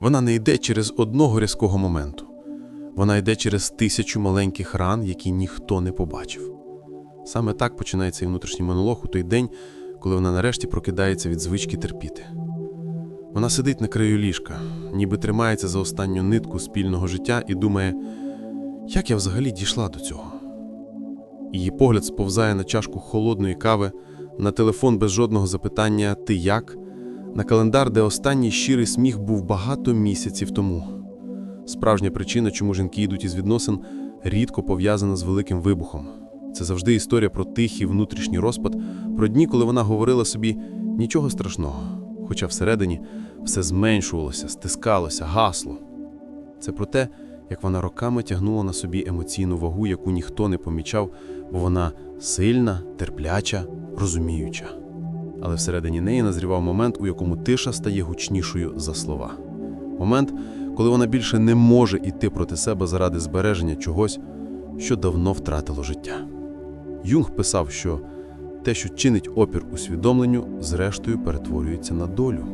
Вона не йде через одного різкого моменту. Вона йде через тисячу маленьких ран, які ніхто не побачив. Саме так починається і внутрішній монолог у той день, коли вона нарешті прокидається від звички терпіти. Вона сидить на краю ліжка, ніби тримається за останню нитку спільного життя і думає, як я взагалі дійшла до цього. Її погляд сповзає на чашку холодної кави, на телефон без жодного запитання Ти як? На календар, де останній щирий сміх був багато місяців тому. Справжня причина, чому жінки йдуть із відносин, рідко пов'язана з великим вибухом. Це завжди історія про тихий внутрішній розпад, про дні, коли вона говорила собі нічого страшного, хоча всередині все зменшувалося, стискалося, гасло. Це про те, як вона роками тягнула на собі емоційну вагу, яку ніхто не помічав, бо вона сильна, терпляча, розуміюча. Але всередині неї назрівав момент, у якому тиша стає гучнішою за слова. Момент, коли вона більше не може йти проти себе заради збереження чогось, що давно втратило життя. Юнг писав, що те, що чинить опір усвідомленню, зрештою перетворюється на долю.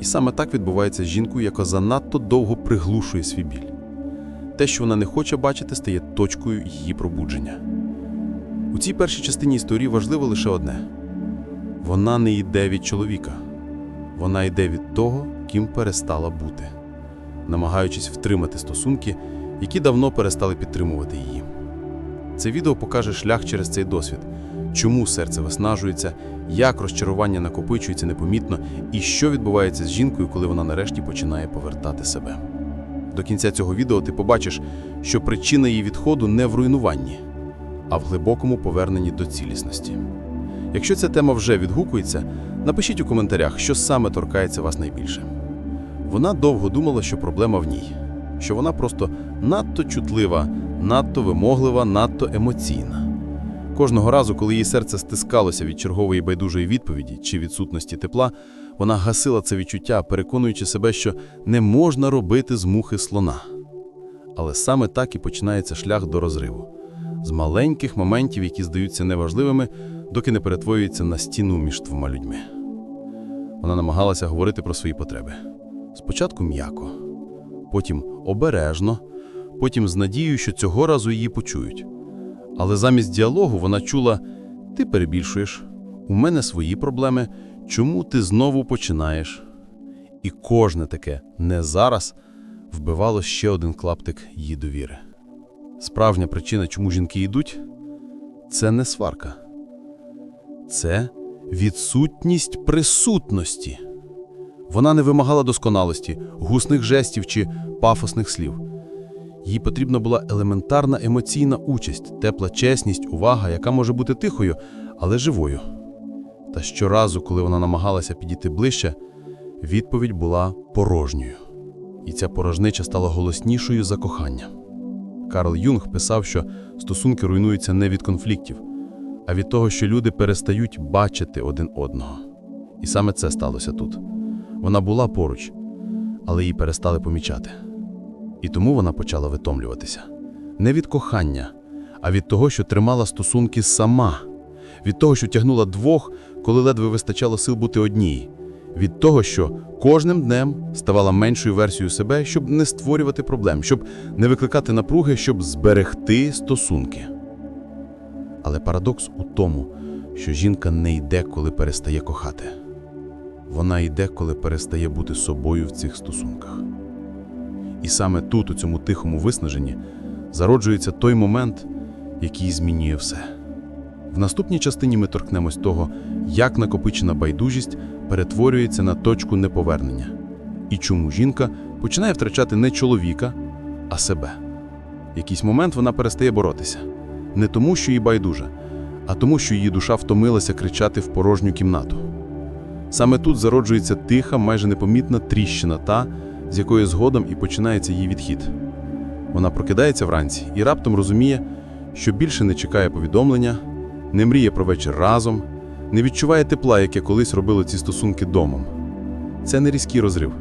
І саме так відбувається з жінкою, яка занадто довго приглушує свій біль. Те, що вона не хоче бачити, стає точкою її пробудження. У цій першій частині історії важливо лише одне: вона не йде від чоловіка, вона йде від того, ким перестала бути, намагаючись втримати стосунки, які давно перестали підтримувати її. Це відео покаже шлях через цей досвід, чому серце виснажується, як розчарування накопичується непомітно і що відбувається з жінкою, коли вона нарешті починає повертати себе. До кінця цього відео ти побачиш, що причина її відходу не в руйнуванні, а в глибокому поверненні до цілісності. Якщо ця тема вже відгукується, напишіть у коментарях, що саме торкається вас найбільше. Вона довго думала, що проблема в ній, що вона просто надто чутлива, надто вимоглива, надто емоційна. Кожного разу, коли її серце стискалося від чергової байдужої відповіді чи відсутності тепла, вона гасила це відчуття, переконуючи себе, що не можна робити з мухи слона. Але саме так і починається шлях до розриву з маленьких моментів, які здаються неважливими, доки не перетворюються на стіну між двома людьми. Вона намагалася говорити про свої потреби. Спочатку м'яко, потім обережно, потім з надією, що цього разу її почують. Але замість діалогу вона чула «Ти перебільшуєш, у мене свої проблеми, чому ти знову починаєш?» І кожне таке «не зараз» вбивало ще один клаптик її довіри. Справжня причина, чому жінки йдуть – це не сварка. Це відсутність присутності. Вона не вимагала досконалості, гусних жестів чи пафосних слів. Їй потрібна була елементарна емоційна участь, тепла чесність, увага, яка може бути тихою, але живою. Та щоразу, коли вона намагалася підійти ближче, відповідь була порожньою. І ця порожнеча стала голоснішою за кохання. Карл Юнг писав, що стосунки руйнуються не від конфліктів, а від того, що люди перестають бачити один одного. І саме це сталося тут. Вона була поруч, але її перестали помічати. І тому вона почала витомлюватися. Не від кохання, а від того, що тримала стосунки сама, від того, що тягнула двох, коли ледве вистачало сил бути одній, від того, що кожним днем ставала меншою версією себе, щоб не створювати проблем, щоб не викликати напруги, щоб зберегти стосунки. Але парадокс у тому, що жінка не йде, коли перестає кохати. Вона йде, коли перестає бути собою в цих стосунках. І саме тут, у цьому тихому виснаженні, зароджується той момент, який змінює все. В наступній частині ми торкнемось того, як накопичена байдужість перетворюється на точку неповернення, і чому жінка починає втрачати не чоловіка, а себе. В якийсь момент вона перестає боротися. Не тому, що їй байдуже, а тому, що її душа втомилася кричати в порожню кімнату. Саме тут зароджується тиха, майже непомітна тріщина та, з якої згодом і починається її відхід. Вона прокидається вранці і раптом розуміє, що більше не чекає повідомлення, не мріє про вечір разом, не відчуває тепла, яке колись робило ці стосунки домом. Це не різкий розрив,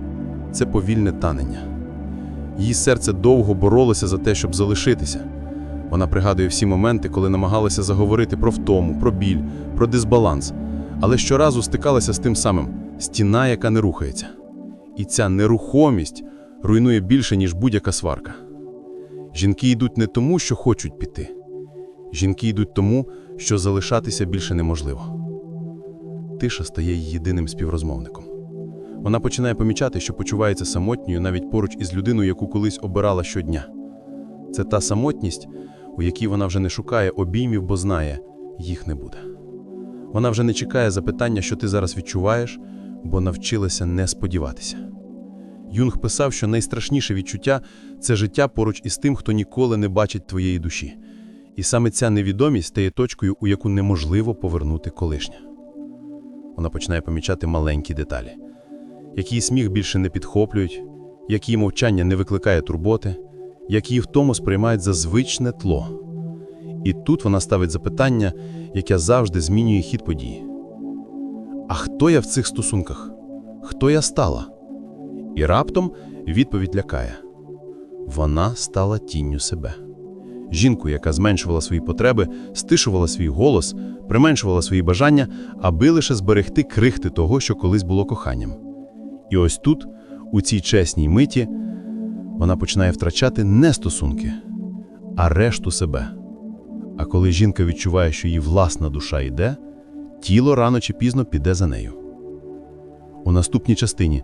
це повільне танення. Її серце довго боролося за те, щоб залишитися. Вона пригадує всі моменти, коли намагалася заговорити про втому, про біль, про дисбаланс, але щоразу стикалася з тим самим стіна, яка не рухається. І ця нерухомість руйнує більше, ніж будь-яка сварка. Жінки йдуть не тому, що хочуть піти. Жінки йдуть тому, що залишатися більше неможливо. Тиша стає її єдиним співрозмовником. Вона починає помічати, що почувається самотньою навіть поруч із людиною, яку колись обирала щодня. Це та самотність, у якій вона вже не шукає обіймів, бо знає, їх не буде. Вона вже не чекає запитання, що ти зараз відчуваєш, бо навчилася не сподіватися. Юнг писав, що найстрашніше відчуття це життя поруч із тим, хто ніколи не бачить твоєї душі. І саме ця невідомість стає точкою, у яку неможливо повернути колишнє. Вона починає помічати маленькі деталі, які сміх більше не підхоплюють, які мовчання не викликає турботи, які втому сприймають за звичне тло. І тут вона ставить запитання, яке завжди змінює хід події. А хто я в цих стосунках? Хто я стала? І раптом відповідь лякає. Вона стала тінню себе. Жінку, яка зменшувала свої потреби, стишувала свій голос, применшувала свої бажання, аби лише зберегти крихти того, що колись було коханням. І ось тут, у цій чесній миті, вона починає втрачати не стосунки, а решту себе. А коли жінка відчуває, що її власна душа йде, тіло рано чи пізно піде за нею. У наступній частині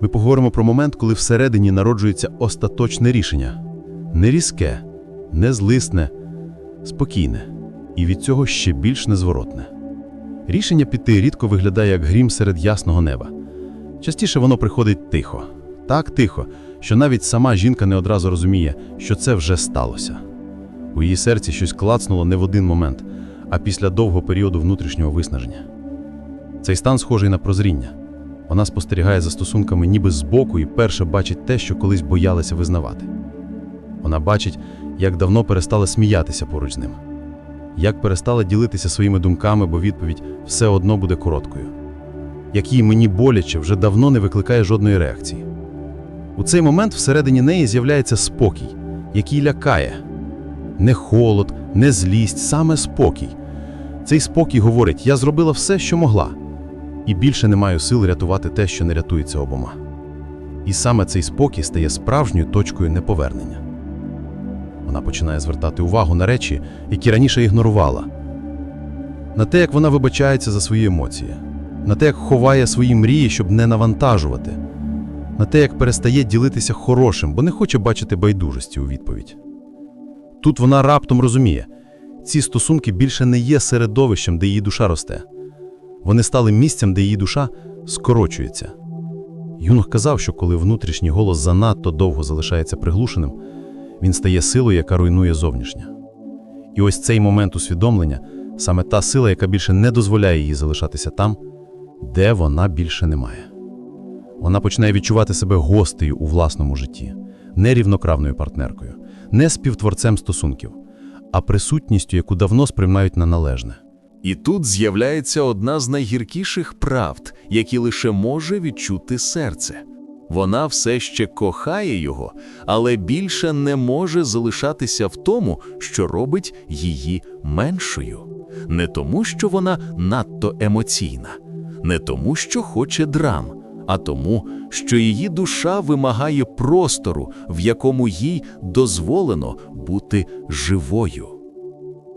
ми поговоримо про момент, коли всередині народжується остаточне рішення. Не різке, не злисне, спокійне, і від цього ще більш незворотне. Рішення піти рідко виглядає як грім серед ясного неба. Частіше воно приходить тихо, так тихо, що навіть сама жінка не одразу розуміє, що це вже сталося. У її серці щось клацнуло не в один момент, а після довгого періоду внутрішнього виснаження. Цей стан схожий на прозріння. Вона спостерігає за стосунками ніби збоку і перше бачить те, що колись боялася визнавати. Вона бачить, як давно перестала сміятися поруч з ним, як перестала ділитися своїми думками, бо відповідь все одно буде короткою, як їй мені боляче вже давно не викликає жодної реакції. У цей момент всередині неї з'являється спокій, який лякає. Не холод, не злість, саме спокій. Цей спокій говорить: я зробила все, що могла, і більше не маю сил рятувати те, що не рятується обома. І саме цей спокій стає справжньою точкою неповернення. Вона починає звертати увагу на речі, які раніше ігнорувала, на те, як вона вибачається за свої емоції, на те, як ховає свої мрії, щоб не навантажувати, на те, як перестає ділитися хорошим, бо не хоче бачити байдужості у відповідь. Тут вона раптом розуміє, ці стосунки більше не є середовищем, де її душа росте. Вони стали місцем, де її душа скорочується. Юнг казав, що коли внутрішній голос занадто довго залишається приглушеним, він стає силою, яка руйнує зовнішнє. І ось цей момент усвідомлення саме та сила, яка більше не дозволяє їй залишатися там, де вона більше немає. Вона починає відчувати себе гостею у власному житті, не рівноправною партнеркою, не співтворцем стосунків, а присутністю, яку давно сприймають на належне. І тут з'являється одна з найгіркіших правд, які лише може відчути серце. Вона все ще кохає його, але більше не може залишатися в тому, що робить її меншою. Не тому, що вона надто емоційна, не тому, що хоче драм, а тому, що її душа вимагає простору, в якому їй дозволено бути живою.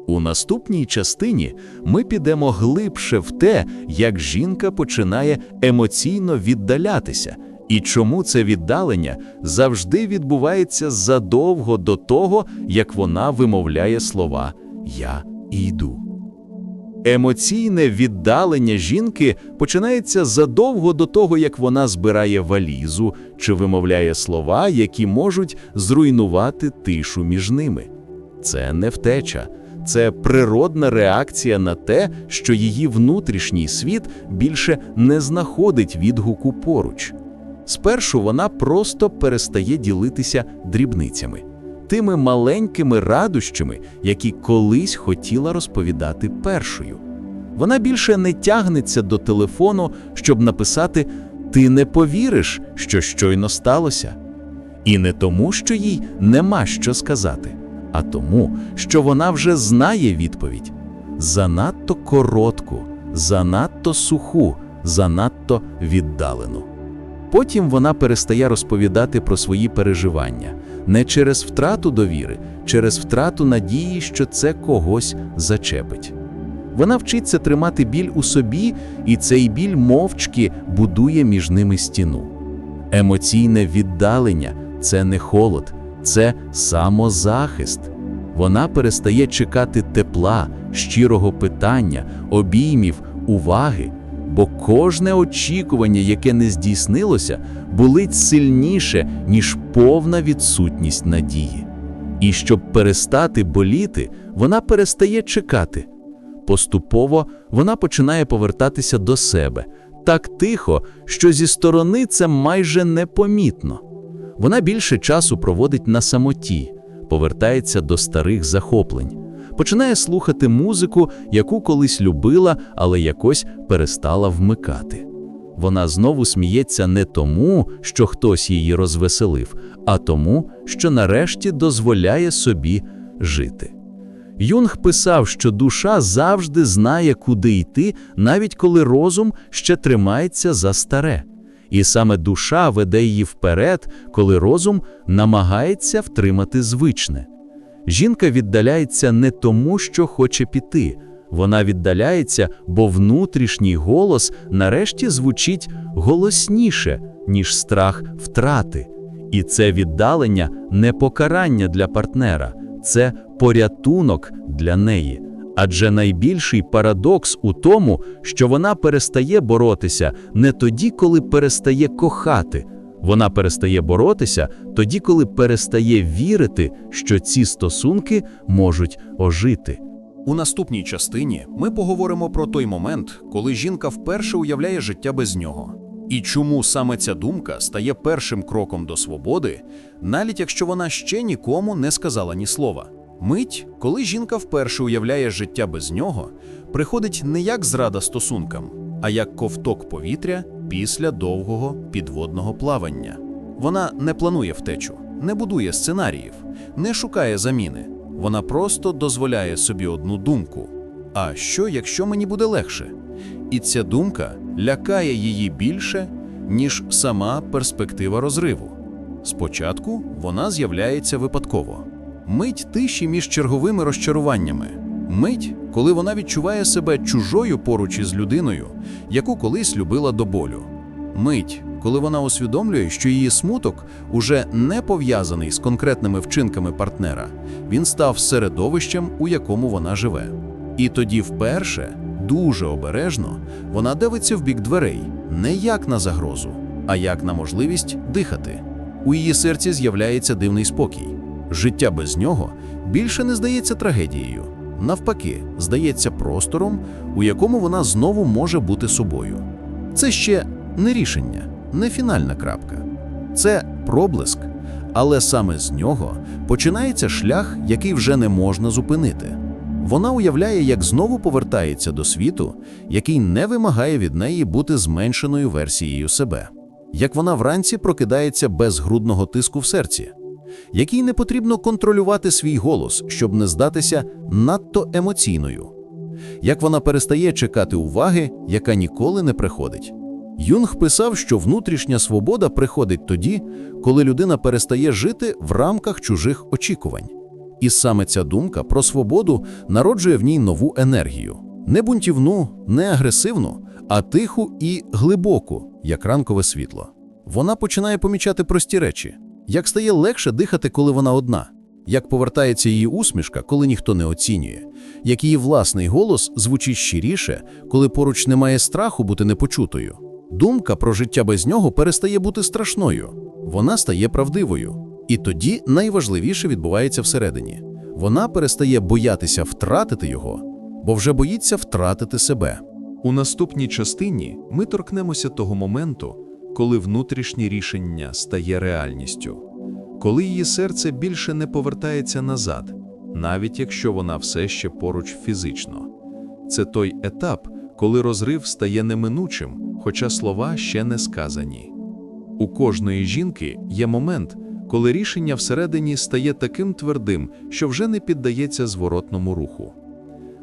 У наступній частині ми підемо глибше в те, як жінка починає емоційно віддалятися, і чому це віддалення завжди відбувається задовго до того, як вона вимовляє слова Я йду. Емоційне віддалення жінки починається задовго до того, як вона збирає валізу чи вимовляє слова, які можуть зруйнувати тишу між ними. Це не втеча, це природна реакція на те, що її внутрішній світ більше не знаходить відгуку поруч. Спершу вона просто перестає ділитися дрібницями, тими маленькими радощами, які колись хотіла розповідати першою. Вона більше не тягнеться до телефону, щоб написати Ти не повіриш, що щойно сталося. І не тому, що їй нема що сказати, а тому, що вона вже знає відповідь занадто коротку, занадто суху, занадто віддалену. Потім вона перестає розповідати про свої переживання не через втрату довіри, через втрату надії, що це когось зачепить. Вона вчиться тримати біль у собі, і цей біль мовчки будує між ними стіну. Емоційне віддалення це не холод, це самозахист. Вона перестає чекати тепла, щирого питання, обіймів, уваги, бо кожне очікування, яке не здійснилося, болить сильніше, ніж повна відсутність надії. І щоб перестати боліти, вона перестає чекати. Поступово вона починає повертатися до себе так тихо, що зі сторони це майже непомітно. Вона більше часу проводить на самоті, повертається до старих захоплень, починає слухати музику, яку колись любила, але якось перестала вмикати. Вона знову сміється не тому, що хтось її розвеселив, а тому, що нарешті дозволяє собі жити. Юнг писав, що душа завжди знає, куди йти, навіть коли розум ще тримається за старе. І саме душа веде її вперед, коли розум намагається втримати звичне. Жінка віддаляється не тому, що хоче піти. Вона віддаляється, бо внутрішній голос нарешті звучить голосніше, ніж страх втрати. І це віддалення не покарання для партнера, це порятунок для неї. Адже найбільший парадокс у тому, що вона перестає боротися не тоді, коли перестає кохати. Вона перестає боротися тоді, коли перестає вірити, що ці стосунки можуть ожити. У наступній частині ми поговоримо про той момент, коли жінка вперше уявляє життя без нього. І чому саме ця думка стає першим кроком до свободи, навіть якщо вона ще нікому не сказала ні слова. Мить, коли жінка вперше уявляє життя без нього, приходить не як зрада стосункам, а як ковток повітря після довгого підводного плавання. Вона не планує втечу, не будує сценаріїв, не шукає заміни. Вона просто дозволяє собі одну думку: а що, якщо мені буде легше? І ця думка лякає її більше, ніж сама перспектива розриву. Спочатку вона з'являється випадково. Мить тиші між черговими розчаруваннями. Мить, коли вона відчуває себе чужою поруч із людиною, яку колись любила до болю. Мить, коли вона усвідомлює, що її смуток уже не пов'язаний з конкретними вчинками партнера, він став середовищем, у якому вона живе. І тоді вперше, дуже обережно, вона дивиться в бік дверей не як на загрозу, а як на можливість дихати. У її серці з'являється дивний спокій. Життя без нього більше не здається трагедією. Навпаки, здається простором, у якому вона знову може бути собою. Це ще не рішення, не фінальна крапка. Це проблиск, але саме з нього починається шлях, який вже не можна зупинити. Вона уявляє, як знову повертається до світу, який не вимагає від неї бути зменшеною версією себе, як вона вранці прокидається без грудного тиску в серці, якій не потрібно контролювати свій голос, щоб не здатися надто емоційною, як вона перестає чекати уваги, яка ніколи не приходить. Юнг писав, що внутрішня свобода приходить тоді, коли людина перестає жити в рамках чужих очікувань. І саме ця думка про свободу народжує в ній нову енергію. Не бунтівну, не агресивну, а тиху і глибоку, як ранкове світло. Вона починає помічати прості речі, як стає легше дихати, коли вона одна, як повертається її усмішка, коли ніхто не оцінює, як її власний голос звучить щиріше, коли поруч немає страху бути непочутою. Думка про життя без нього перестає бути страшною, вона стає правдивою. І тоді найважливіше відбувається всередині. Вона перестає боятися втратити його, бо вже боїться втратити себе. У наступній частині ми торкнемося того моменту, коли внутрішнє рішення стає реальністю, коли її серце більше не повертається назад, навіть якщо вона все ще поруч фізично. Це той етап, коли розрив стає неминучим, хоча слова ще не сказані. У кожної жінки є момент, коли рішення всередині стає таким твердим, що вже не піддається зворотному руху.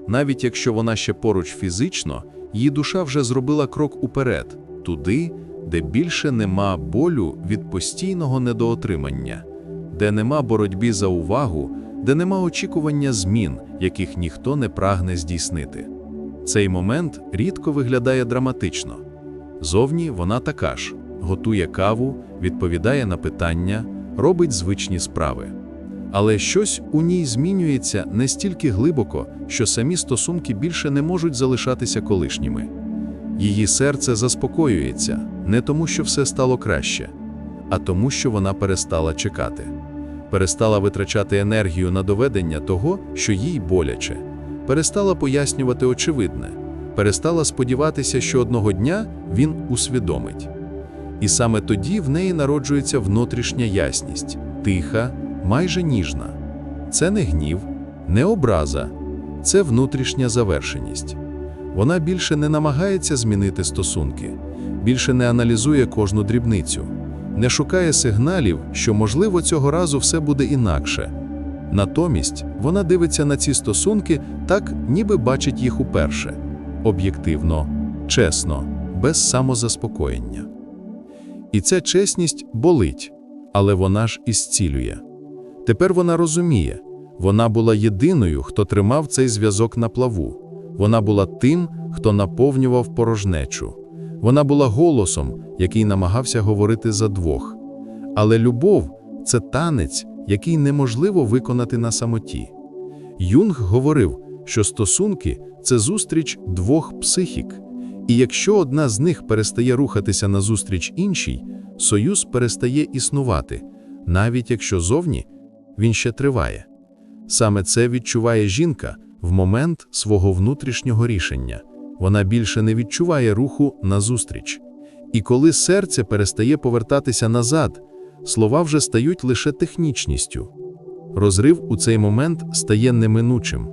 Навіть якщо вона ще поруч фізично, її душа вже зробила крок уперед, туди, де більше нема болю від постійного недоотримання, де нема боротьби за увагу, де нема очікування змін, яких ніхто не прагне здійснити. Цей момент рідко виглядає драматично. Зовні вона така ж: готує каву, відповідає на питання, робить звичні справи. Але щось у ній змінюється настільки глибоко, що самі стосунки більше не можуть залишатися колишніми. Її серце заспокоюється не тому, що все стало краще, а тому, що вона перестала чекати, перестала витрачати енергію на доведення того, що їй боляче, перестала пояснювати очевидне, перестала сподіватися, що одного дня він усвідомить. І саме тоді в неї народжується внутрішня ясність, тиха, майже ніжна. Це не гнів, не образа, це внутрішня завершеність. Вона більше не намагається змінити стосунки, більше не аналізує кожну дрібницю, не шукає сигналів, що, можливо, цього разу все буде інакше. Натомість вона дивиться на ці стосунки так, ніби бачить їх уперше об'єктивно, чесно, без самозаспокоєння. І ця чесність болить, але вона ж і зцілює. Тепер вона розуміє, вона була єдиною, хто тримав цей зв'язок на плаву. Вона була тим, хто наповнював порожнечу. Вона була голосом, який намагався говорити за двох. Але любов це танець, який неможливо виконати на самоті. Юнг говорив, що стосунки це зустріч двох психік, і якщо одна з них перестає рухатися назустріч іншій, союз перестає існувати, навіть якщо зовні він ще триває. Саме це відчуває жінка в момент свого внутрішнього рішення. Вона більше не відчуває руху назустріч. І коли серце перестає повертатися назад, слова вже стають лише технічністю. Розрив у цей момент стає неминучим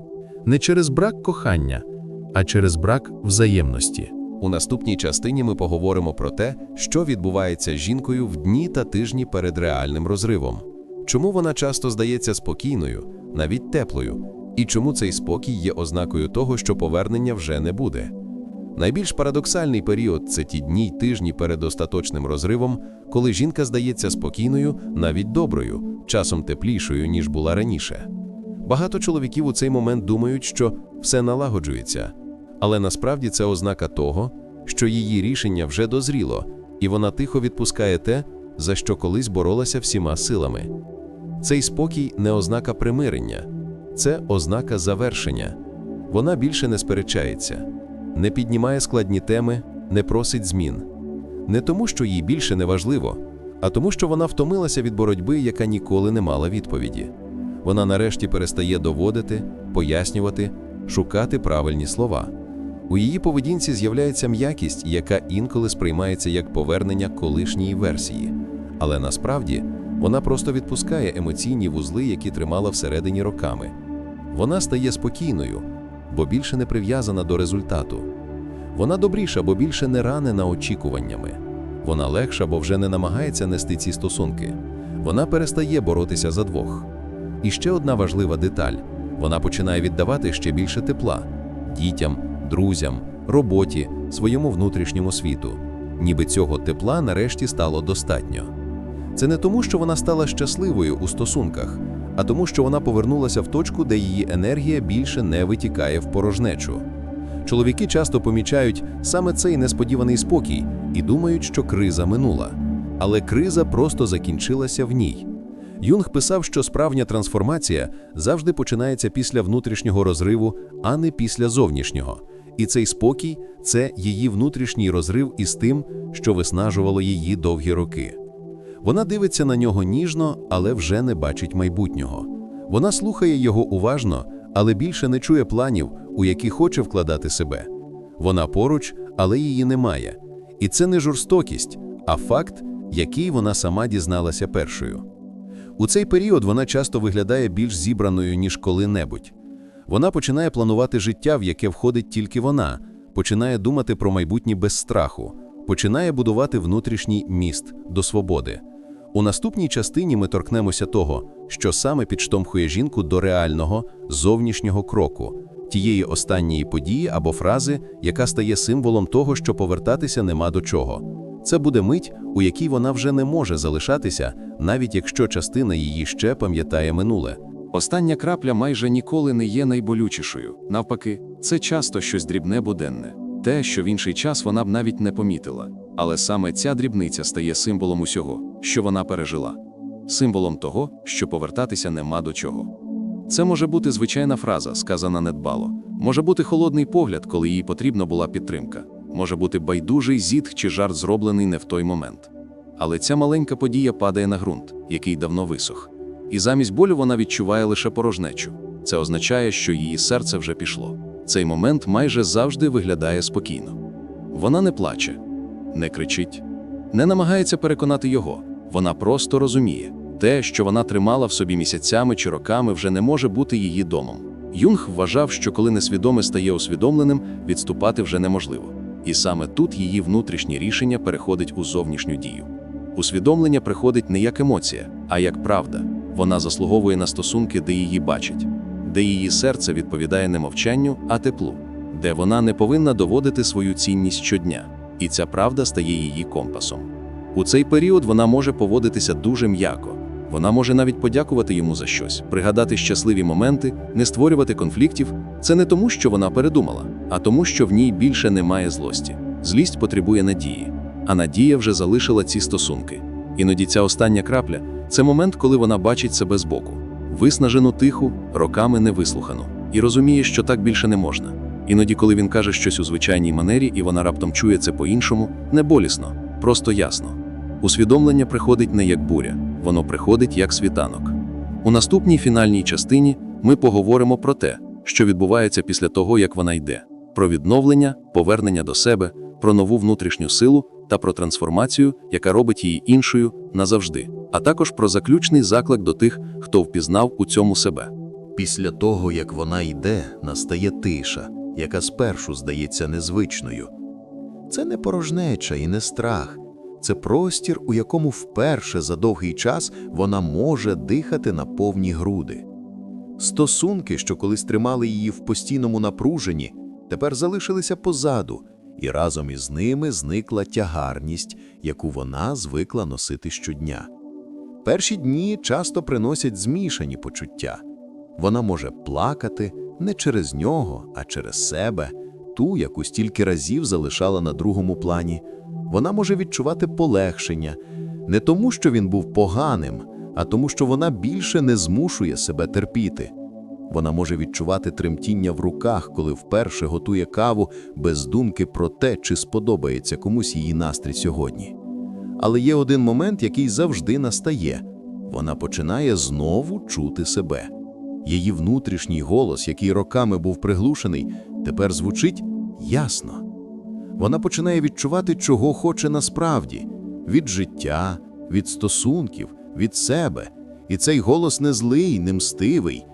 не через брак кохання, а через брак взаємності. У наступній частині ми поговоримо про те, що відбувається з жінкою в дні та тижні перед реальним розривом, чому вона часто здається спокійною, навіть теплою, і чому цей спокій є ознакою того, що повернення вже не буде. Найбільш парадоксальний період це ті дні й тижні перед остаточним розривом, коли жінка здається спокійною, навіть доброю, часом теплішою, ніж була раніше. Багато чоловіків у цей момент думають, що все налагоджується, але насправді це ознака того, що її рішення вже дозріло, і вона тихо відпускає те, за що колись боролася всіма силами. Цей спокій не ознака примирення, це ознака завершення. Вона більше не сперечається, не піднімає складні теми, не просить змін. Не тому, що їй більше не важливо, а тому, що вона втомилася від боротьби, яка ніколи не мала відповіді. Вона нарешті перестає доводити, пояснювати, шукати правильні слова. У її поведінці з'являється м'якість, яка інколи сприймається як повернення колишньої версії. Але насправді вона просто відпускає емоційні вузли, які тримала всередині роками. Вона стає спокійною, бо більше не прив'язана до результату. Вона добріша, бо більше не ранена очікуваннями. Вона легша, бо вже не намагається нести ці стосунки. Вона перестає боротися за двох. І ще одна важлива деталь: вона починає віддавати ще більше тепла дітям, друзям, роботі, своєму внутрішньому світу. Ніби цього тепла нарешті стало достатньо. Це не тому, що вона стала щасливою у стосунках, а тому, що вона повернулася в точку, де її енергія більше не витікає в порожнечу. Чоловіки часто помічають саме цей несподіваний спокій і думають, що криза минула. Але криза просто закінчилася в ній. Юнг писав, що справжня трансформація завжди починається після внутрішнього розриву, а не після зовнішнього. І цей спокій це її внутрішній розрив із тим, що виснажувало її довгі роки. Вона дивиться на нього ніжно, але вже не бачить майбутнього. Вона слухає його уважно, але більше не чує планів, у які хоче вкладати себе. Вона поруч, але її немає. І це не жорстокість, а факт, який вона сама дізналася першою. У цей період вона часто виглядає більш зібраною, ніж коли-небудь. Вона починає планувати життя, в яке входить тільки вона, починає думати про майбутнє без страху, починає будувати внутрішній міст до свободи. У наступній частині ми торкнемося того, що саме підштовхує жінку до реального зовнішнього кроку, тієї останньої події або фрази, яка стає символом того, що повертатися нема до чого. Це буде мить, у якій вона вже не може залишатися, навіть якщо частина її ще пам'ятає минуле. Остання крапля майже ніколи не є найболючішою. Навпаки, це часто щось дрібне буденне, те, що в інший час вона б навіть не помітила. Але саме ця дрібниця стає символом усього, що вона пережила, символом того, що повертатися нема до чого. Це може бути звичайна фраза, сказана недбало, може бути холодний погляд, коли їй потрібна була підтримка, може бути байдужий зітх чи жарт, зроблений не в той момент. Але ця маленька подія падає на ґрунт, який давно висох. І замість болю вона відчуває лише порожнечу. Це означає, що її серце вже пішло. Цей момент майже завжди виглядає спокійно. Вона не плаче, не кричить, не намагається переконати його. Вона просто розуміє, те, що вона тримала в собі місяцями чи роками, вже не може бути її домом. Юнг вважав, що коли несвідоме стає усвідомленим, відступати вже неможливо. І саме тут її внутрішнє рішення переходить у зовнішню дію. Усвідомлення приходить не як емоція, а як правда. Вона заслуговує на стосунки, де її бачать, де її серце відповідає не мовчанню, а теплу, де вона не повинна доводити свою цінність щодня, і ця правда стає її компасом. У цей період вона може поводитися дуже м'яко. Вона може навіть подякувати йому за щось, пригадати щасливі моменти, не створювати конфліктів. Це не тому, що вона передумала, а тому, що в ній більше немає злості. Злість потребує надії, а надія вже залишила ці стосунки. Іноді ця остання крапля це момент, коли вона бачить себе збоку, виснажену тиху, роками невислухану, і розуміє, що так більше не можна. Іноді, коли він каже щось у звичайній манері, і вона раптом чує це по-іншому, не болісно, просто ясно. Усвідомлення приходить не як буря, воно приходить як світанок. У наступній фінальній частині ми поговоримо про те, що відбувається після того, як вона йде, про відновлення, повернення до себе, про нову внутрішню силу та про трансформацію, яка робить її іншою назавжди, а також про заключний заклик до тих, хто впізнав у цьому себе. Після того, як вона йде, настає тиша, яка спершу здається незвичною. Це не порожнеча і не страх. Це простір, у якому вперше за довгий час вона може дихати на повні груди. Стосунки, що колись тримали її в постійному напруженні, тепер залишилися позаду, і разом із ними зникла тягарність, яку вона звикла носити щодня. Перші дні часто приносять змішані почуття. Вона може плакати не через нього, а через себе, ту, яку стільки разів залишала на другому плані. Вона може відчувати полегшення не тому, що він був поганим, а тому, що вона більше не змушує себе терпіти. Вона може відчувати тремтіння в руках, коли вперше готує каву без думки про те, чи сподобається комусь її настрій сьогодні. Але є один момент, який завжди настає. Вона починає знову чути себе. Її внутрішній голос, який роками був приглушений, тепер звучить ясно. Вона починає відчувати, чого хоче насправді від життя, від стосунків, від себе. І цей голос не злий, не мстивий.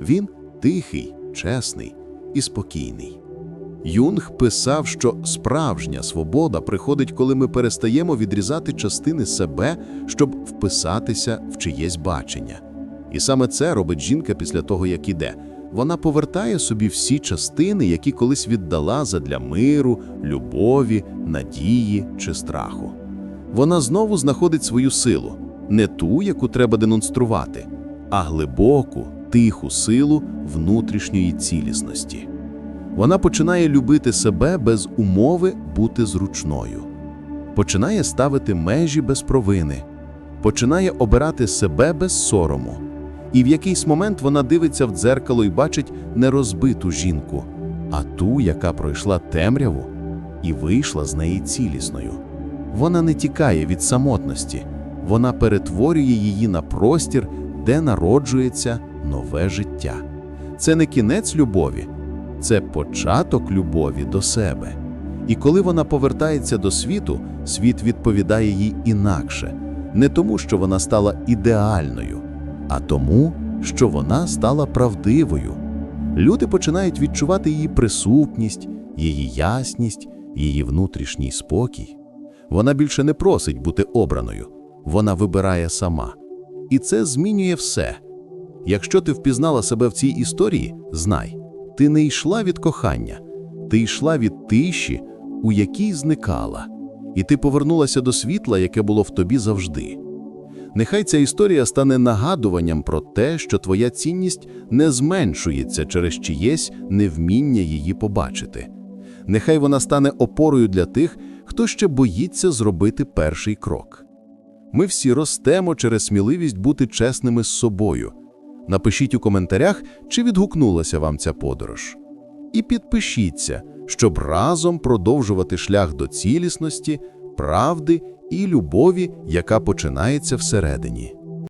Він тихий, чесний і спокійний. Юнг писав, що справжня свобода приходить, коли ми перестаємо відрізати частини себе, щоб вписатися в чиєсь бачення. І саме це робить жінка після того, як іде. Вона повертає собі всі частини, які колись віддала задля миру, любові, надії чи страху. Вона знову знаходить свою силу, не ту, яку треба демонструвати, а глибоку, тиху силу внутрішньої цілісності. Вона починає любити себе без умови бути зручною, починає ставити межі без провини, починає обирати себе без сорому. І в якийсь момент вона дивиться в дзеркало і бачить не розбиту жінку, а ту, яка пройшла темряву і вийшла з неї цілісною. Вона не тікає від самотності, вона перетворює її на простір, де народжується нове життя. Це не кінець любові, це початок любові до себе. І коли вона повертається до світу, світ відповідає їй інакше, не тому, що вона стала ідеальною, а тому, що вона стала правдивою. Люди починають відчувати її присутність, її ясність, її внутрішній спокій. Вона більше не просить бути обраною, вона вибирає сама. І це змінює все. Якщо ти впізнала себе в цій історії, знай, ти не йшла від кохання, ти йшла від тиші, у якій зникала. і ти повернулася до світла, яке було в тобі завжди. Нехай ця історія стане нагадуванням про те, що твоя цінність не зменшується через чиєсь невміння її побачити. Нехай вона стане опорою для тих, хто ще боїться зробити перший крок. Ми всі ростемо через сміливість бути чесними з собою. Напишіть у коментарях, чи відгукнулася вам ця подорож. І підпишіться, щоб разом продовжувати шлях до цілісності, правди і любові, яка починається всередині.